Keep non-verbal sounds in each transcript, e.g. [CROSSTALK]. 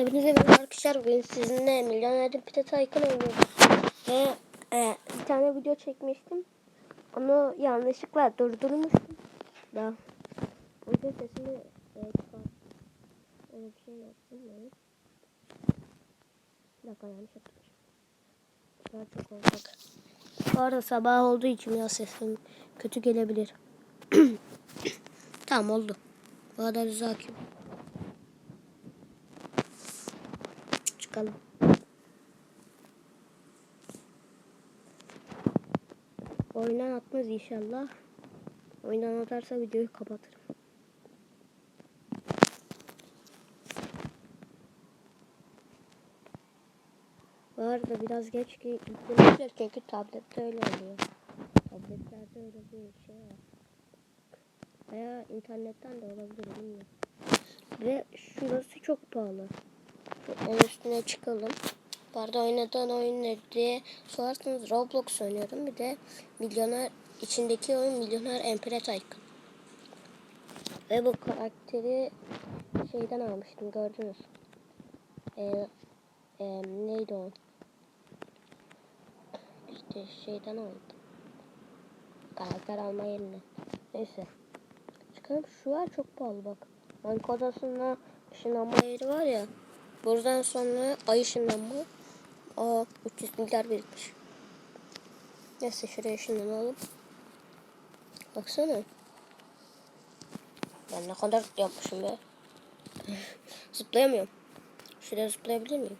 Hepinize merhaba arkadaşlar. Bugün sizinle Milyoner Pite Tycoon oynuyoruz. Ve e, bir tane video çekmiştim. Onu yanlışlıkla durdurmuştum. Da. O yüzden sesini e, çıkar. Öyle bir şey yaptım. Evet. Bir dakika yanlış yaptım. Daha çok olacak. Bu arada sabah olduğu için ya sesim kötü gelebilir. [COUGHS] tamam oldu. Bu kadar hakim. Çıkalım. Oyundan atmaz inşallah. Oyundan atarsa videoyu kapatırım. Bu arada biraz geç yüklemişler çünkü tablette öyle oluyor. Tabletlerde öyle bir şey var. Veya internetten de olabilir bilmiyorum. Ve şurası çok pahalı. En üstüne çıkalım. Bu arada oynadığın oyun ne diye sorarsanız Roblox oynuyorum. Bir de milyoner içindeki oyun Milyoner Empire Tycoon. Ve bu karakteri şeyden almıştım gördünüz. Ee, e, neydi o? İşte şeyden aldım. Karakter alma yerine. Neyse. Çıkalım. Şu var çok pahalı bak. Banka odasında ışınlanma yeri var ya. Buradan sonra ay ışınlanma. Aa 300 milyar birikmiş. Neyse şuraya ışınlanalım. Baksana. Ben ne kadar yapmışım be. [LAUGHS] Zıplayamıyorum. Şuraya zıplayabilir miyim?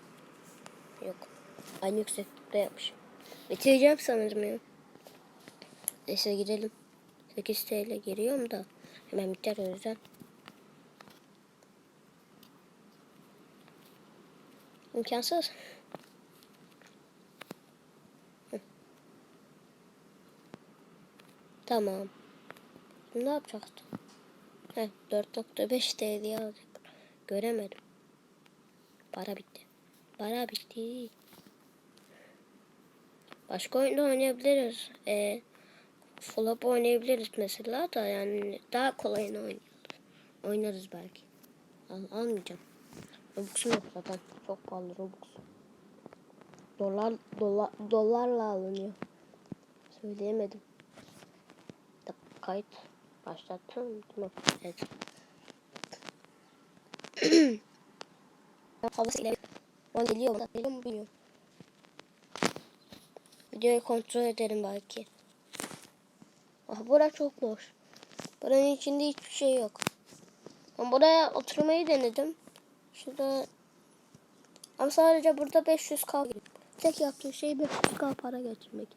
Yok. Aynı yükseklikte yapmışım. Bitireceğim sanırım ya. Neyse gidelim. 8 TL giriyorum da. Hemen biter o yüzden. İmkansız. Tamam. Ne yapacaktım? Heh, 4.5 TL aldık. Göremedim. Para bitti. Para bitti. Başka oyunda oynayabiliriz. Ee, Flop oynayabiliriz mesela da yani daha kolayını oynarız. Oynarız belki. Al, almayacağım. Robux'um yok zaten. Çok pahalı Robux. Dolar, dolar, dolarla alınıyor. Söyleyemedim. Kayıt başlattım. Tamam. Evet. [CLEARS THROAT] Havası ile on geliyor mu? Geliyor mu bilmiyorum. Videoyu kontrol ederim belki. Ah bura çok boş. Buranın içinde hiçbir şey yok. Ben buraya oturmayı denedim. Şurada ama sadece burada 500 k Tek yaptığı şey 500 k para geçirmek.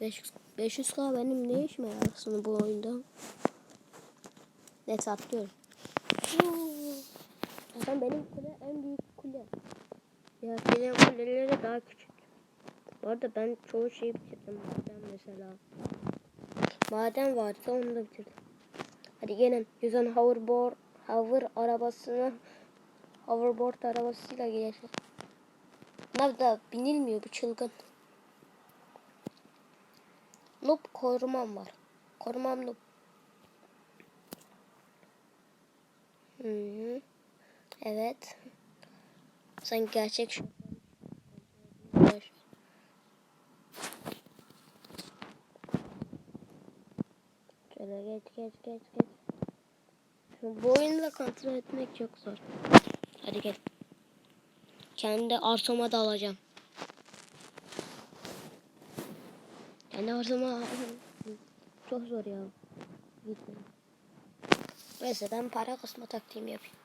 500, 500 k benim ne işime yarasın bu oyunda? Ne atlıyorum. Zaten benim kule en büyük kule. Ya benim kuleleri daha küçük. Bu arada ben çoğu şeyi bitirdim. Maden mesela. Maden vardı onu da bitirdim. Hadi gelin. Yüzden hoverboard, hover arabasını hoverboard arabasıyla geleceğiz. Bunlar da binilmiyor bu çılgın. Noob korumam var. Korumam noob. -hı. Evet. Sen gerçek şu. Şöyle geç geç geç geç. Bu oyunu kontrol etmek çok zor. Hadi gel. Kendi arsama da alacağım. Kendi arsama [LAUGHS] çok zor ya. Neyse ben para kısma taktiğimi yapayım.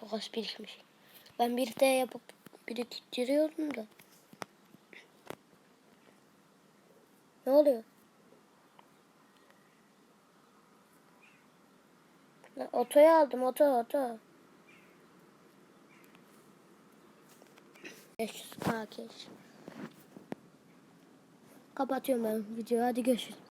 Çok az birikmiş. Ben bir de yapıp biriktiriyorum da. Ne oluyor? Otoyu aldım oto oto. 500 k keş. Kapatıyorum ben videoyu hadi görüşürüz.